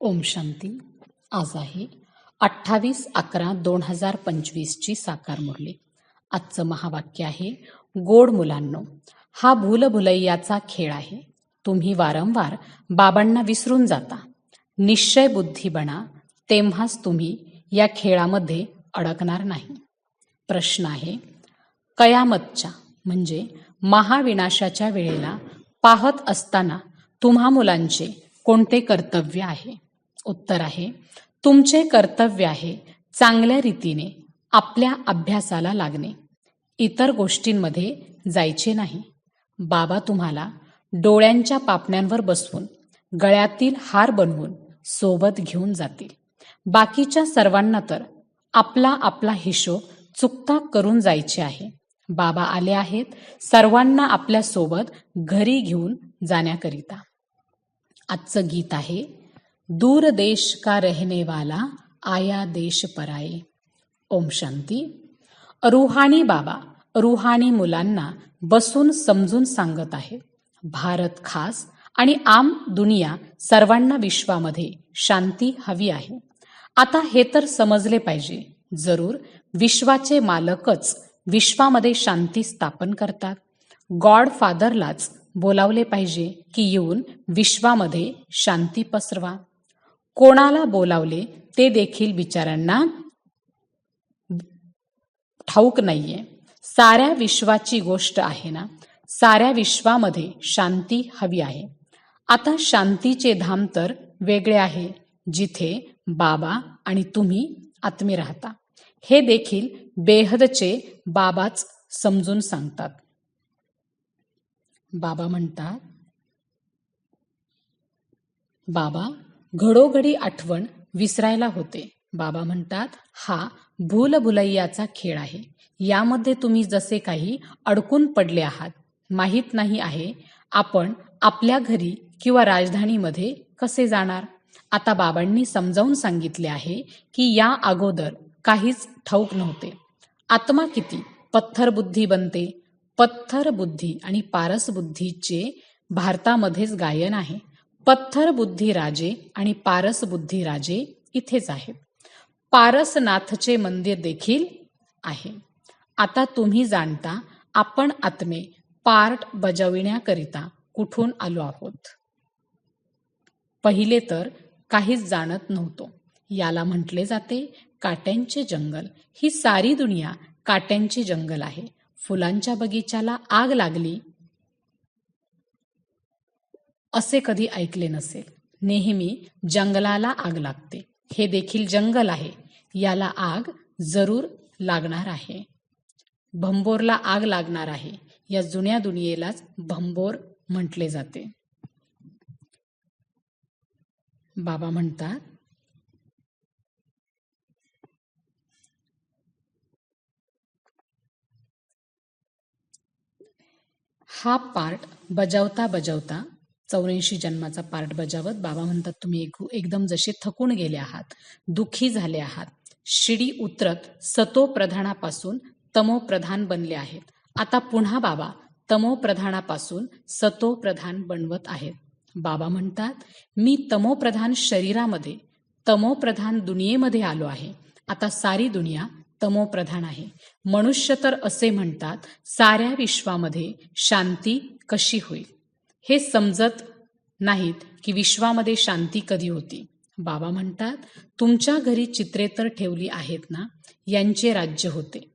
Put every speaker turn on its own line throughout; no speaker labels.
ओम शांती. आज आहे अठ्ठावीस अकरा दोन हजार पंचवीसची साकार मुरली. आजचं महावाक्य आहे गोड मुलांनो हा भूलभुलैयाचा खेळ आहे. तुम्ही वारंवार बाबांना विसरून जाता. निश्चय बुद्धी बना तेव्हाच तुम्ही या खेळामध्ये अडकणार नाही. प्रश्न आहे कयामतच्या म्हणजे महाविनाशाच्या वेळेला पाहत असताना तुम्हा मुलांचे कोणते कर्तव्य आहे? उत्तर आहे तुमचे कर्तव्य आहे चांगल्या रीतीने आपल्या अभ्यासाला लागणे. इतर गोष्टींमध्ये जायचे नाही. बाबा तुम्हाला डोळ्यांच्या पापण्यांवर बसवून गळ्यातील हार बनवून सोबत घेऊन जातील. बाकीच्या सर्वांना तर आपला आपला हिशोब चुकता करून जायचे आहे. बाबा आले आहेत सर्वांना आपल्यासोबत घरी घेऊन जाण्याकरिता. आजचं गीत आहे दूर देश का रहने वाला आया देश पराये ओम शांती रुहाणी बाबा रुहानी मुलांना बसून समजून सांगत आहे भारत खास आणि आम दुनिया सर्वांना विश्वामध्ये शांती हवी आहे आता हे तर समजले पाहिजे जरूर विश्वाचे मालकच विश्वामध्ये शांती स्थापन करतात गॉड फादरलाच बोलावले पाहिजे की येऊन विश्वामध्ये शांती पसरवा कोणाला बोलावले ते देखील बिचारांना ठाऊक नाहीये. साऱ्या विश्वाची गोष्ट आहे ना? साऱ्या विश्वामध्ये शांती हवी आहे. आता शांतीचे धाम तर वेगळे आहे. जिथे बाबा आणि तुम्ही आत्मी राहता. हे देखील बेहदचे बाबाच समजून सांगतात. बाबा म्हणतात बाबा घडोघडी आठवण विसरायला होते. बाबा म्हणतात हा भूलभुलैयाचा खेळ आहे. यामध्ये तुम्ही जसे काही अडकून पडले आहात माहीत नाही आहे आपण आपल्या घरी किंवा राजधानीमध्ये कसे जाणार? आता बाबांनी समजावून सांगितले आहे की या अगोदर काहीच ठाऊक नव्हते. आत्मा किती? पत्थर बुद्धी बनते. पत्थर बुद्धी आणि पारस बुद्धीचे भारतामध्येच गायन आहे. पत्थर बुद्धी राजे आणि पारस बुद्धी राजे इथेच आहेत पारसनाथचे मंदिर देखील आहे. आता तुम्ही जाणता आपण आत्मे पार्ट बजाविण्याकरिता कुठून आलो आहोत? पहिले तर काहीच जाणत नव्हतो. याला म्हटले जाते काट्यांचे जंगल. ही सारी दुनिया काट्यांचे जंगल आहे. फुलांच्या बगीच्याला आग लागली असे कधी ऐकले नसेल. नेहमी जंगलाला आग लागते. हे देखील जंगल आहे. याला आग जरूर लागणार आहे. भंबोरला आग लागणार आहे. या जुन्या दुनियेलाच भंबोर म्हटले जाते. बाबा म्हणतात हा पार्ट बजावता बजावता चौऱ्याऐंशी जन्माचा पार्ट बजावत बाबा म्हणतात तुम्ही एकदम जसे थकून गेले आहात दुःखी झाले आहात शिडी उतरत सतो प्रधानापासून तमो प्रधान बनले आहेत. आता पुन्हा बाबा तमो प्रधानापासून सतो प्रधान बनवत आहेत. बाबा म्हणतात मी तमो प्रधान शरीरामध्ये तमो प्रधान दुनियेमध्ये आलो आहे. आता सारी दुनिया तमो प्रधान आहे. मनुष्य तर असे म्हणतात साऱ्या विश्वामध्ये शांती कशी होईल? हे समजत नाहीत की विश्वामध्ये शांती कधी होती. बाबा म्हणतात तुमच्या घरी चित्रे तर ठेवली आहेत ना? यांचे राज्य होते.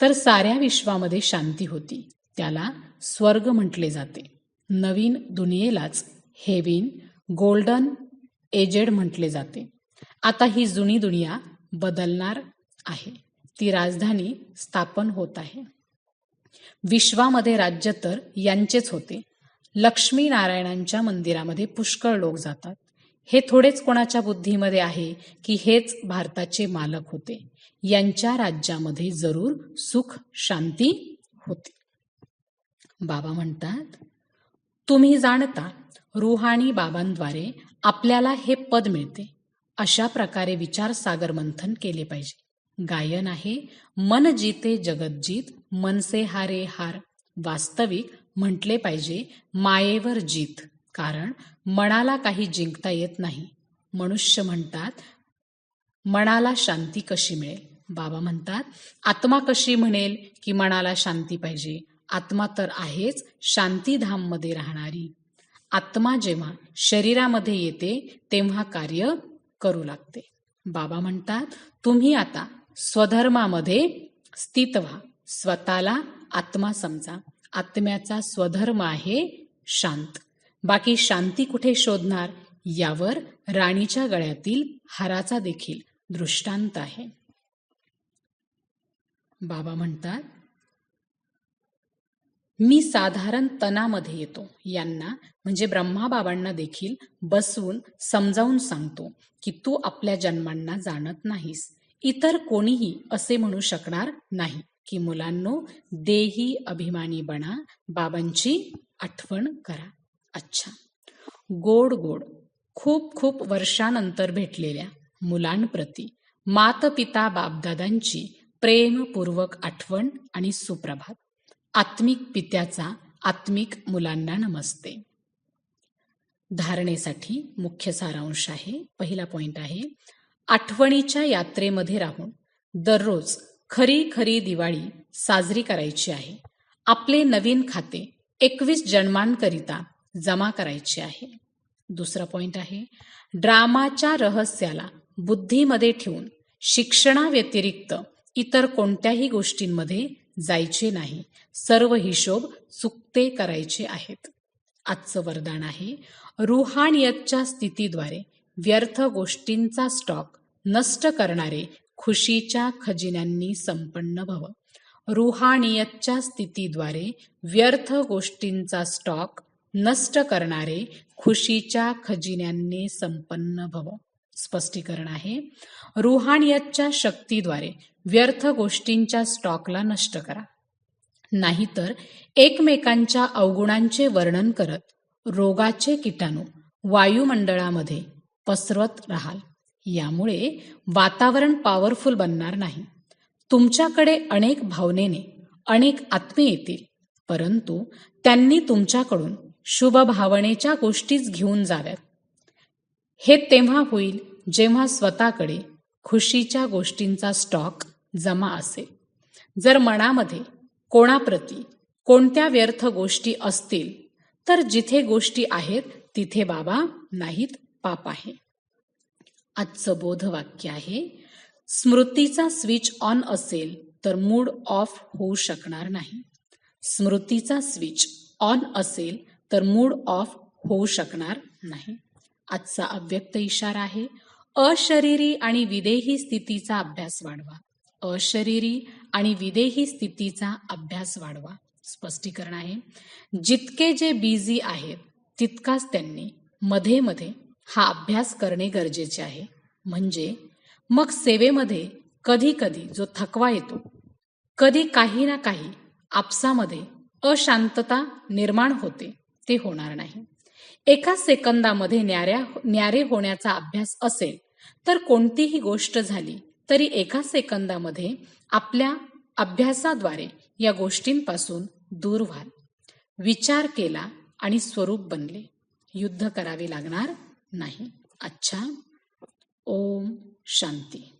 तर साऱ्या विश्वामध्ये शांती होती. त्याला स्वर्ग म्हटले जाते. नवीन दुनियेलाच हेविन गोल्डन एजेड म्हटले जाते. आता ही जुनी दुनिया बदलणार आहे. ती राजधानी स्थापन होत आहे. विश्वामध्ये राज्य तर यांचेच होते. लक्ष्मी नारायणांच्या मंदिरामध्ये पुष्कळ लोक जातात. हे थोडेच कोणाच्या बुद्धीमध्ये आहे की हेच भारताचे मालक होते. यांच्या राज्यामध्ये जरूर सुख शांती होती. बाबा म्हणतात तुम्ही जाणता रुहाणी बाबांद्वारे आपल्याला हे पद मिळते. अशा प्रकारे विचार सागर मंथन केले पाहिजे. गायन आहे मन जीते जगतजीत मनसे हारे हार. वास्तविक म्हटले पाहिजे मायेवर जीत. कारण मनाला काही जिंकता येत नाही. मनुष्य म्हणतात मनाला शांती कशी मिळेल? बाबा म्हणतात आत्मा कशी म्हणेल की मनाला शांती पाहिजे? आत्मा तर आहेच शांतीधाममध्ये राहणारी. आत्मा जेव्हा शरीरामध्ये येते तेव्हा कार्य करू लागते. बाबा म्हणतात तुम्ही आता स्वधर्मामध्ये स्थित व्हा. स्वतःला आत्मा समजा. आत्म्याचा स्वधर्म आहे शांत. बाकी शांती कुठे शोधणार? यावर राणीच्या गळ्यातील हाराचा देखील दृष्टांत आहे. बाबा म्हणतात मी साधारण तणामध्ये येतो. यांना म्हणजे ब्रह्माबाबांना देखील बसवून समजावून सांगतो की तू आपल्या जन्मांना जाणत नाहीस. इतर कोणीही असे म्हणू शकणार नाही. की मुलांनो देही अभिमानी बना बाबांची आठवण करा. अच्छा. गोड गोड. खूप खूप वर्षानंतर भेटलेल्या मुलांप्रती मातपिता बापदादांची प्रेमपूर्वक आठवण आणि सुप्रभात. आत्मिक पित्याचा आत्मिक मुलांना नमस्ते. धारणेसाठी मुख्य सारांश आहे. पहिला पॉइंट आहे आठवणीच्या यात्रेमध्ये राहून दररोज खरी खरी दिवाळी साजरी करायची आहे. आपले नवीन खाते एकवीस जन्मांकरिता जमा करायचे आहे. दुसरा पॉइंट आहे ड्रामाच्या रहस्याला बुद्धीमध्ये ठेवून शिक्षणाव्यतिरिक्त इतर कोणत्याही गोष्टींमध्ये जायचे नाही. सर्व हिशोब चुकते करायचे आहेत. आजचं वरदान आहे रुहानियतच्या स्थितीद्वारे व्यर्थ गोष्टींचा स्टॉक नष्ट करणारे खुशीच्या खजिन्यांनी संपन्न भव रुहानियतच्या स्थितीद्वारे व्यर्थ गोष्टींचा स्टॉक नष्ट करणारे खुशीच्या खजिन्यांनी संपन्न भव स्पष्टीकरण आहे. रुहानियतच्या शक्तीद्वारे व्यर्थ गोष्टींच्या स्टॉकला नष्ट करा. नाहीतर एकमेकांच्या अवगुणांचे वर्णन करत रोगाचे किटाणू वायुमंडळामध्ये पसरवत राहाल. यामुळे वातावरण पॉवरफुल बनणार नाही. तुमच्याकडे अनेक भावनेने अनेक आत्मे येतील परंतु त्यांनी तुमच्याकडून शुभ भावनेच्या गोष्टीच घेऊन जाव्यात. हे तेव्हा होईल जेव्हा स्वतःकडे खुशीच्या गोष्टींचा स्टॉक जमा असेल. जर मनामध्ये कोणाप्रती कोणत्या व्यर्थ गोष्टी असतील तर जिथे गोष्टी आहेत तिथे बाबा नाहीत पाप आहे. आजचं बोधवाक्य आहे स्मृतीचा स्विच ऑन असेल तर मूड ऑफ होऊ शकणार नाही. स्मृतीचा स्विच ऑन असेल तर मूड ऑफ होऊ शकणार नाही. आजचा अव्यक्त इशारा आहे अशरीरी आणि विदेही स्थितीचा अभ्यास वाढवा. अशरीरी आणि विदेही स्थितीचा अभ्यास वाढवा. स्पष्टीकरण आहे जितके जे बिझी आहेत तितकाच त्यांनी मध्ये मध्ये हा अभ्यास करणे गरजेचे आहे. म्हणजे मग सेवेमध्ये कधी कधी जो थकवा येतो कधी काही ना काही आपसामध्ये अशांतता निर्माण होते ते होणार नाही. एका सेकंदामध्ये न्याऱ्या न्यारे होण्याचा अभ्यास असेल तर कोणतीही गोष्ट झाली तरी एका सेकंदामध्ये आपल्या अभ्यासाद्वारे या गोष्टींपासून दूर व्हाल. विचार केला आणि स्वरूप बनले. युद्ध करावे लागणार नाही. अच्छा. ओम शांती.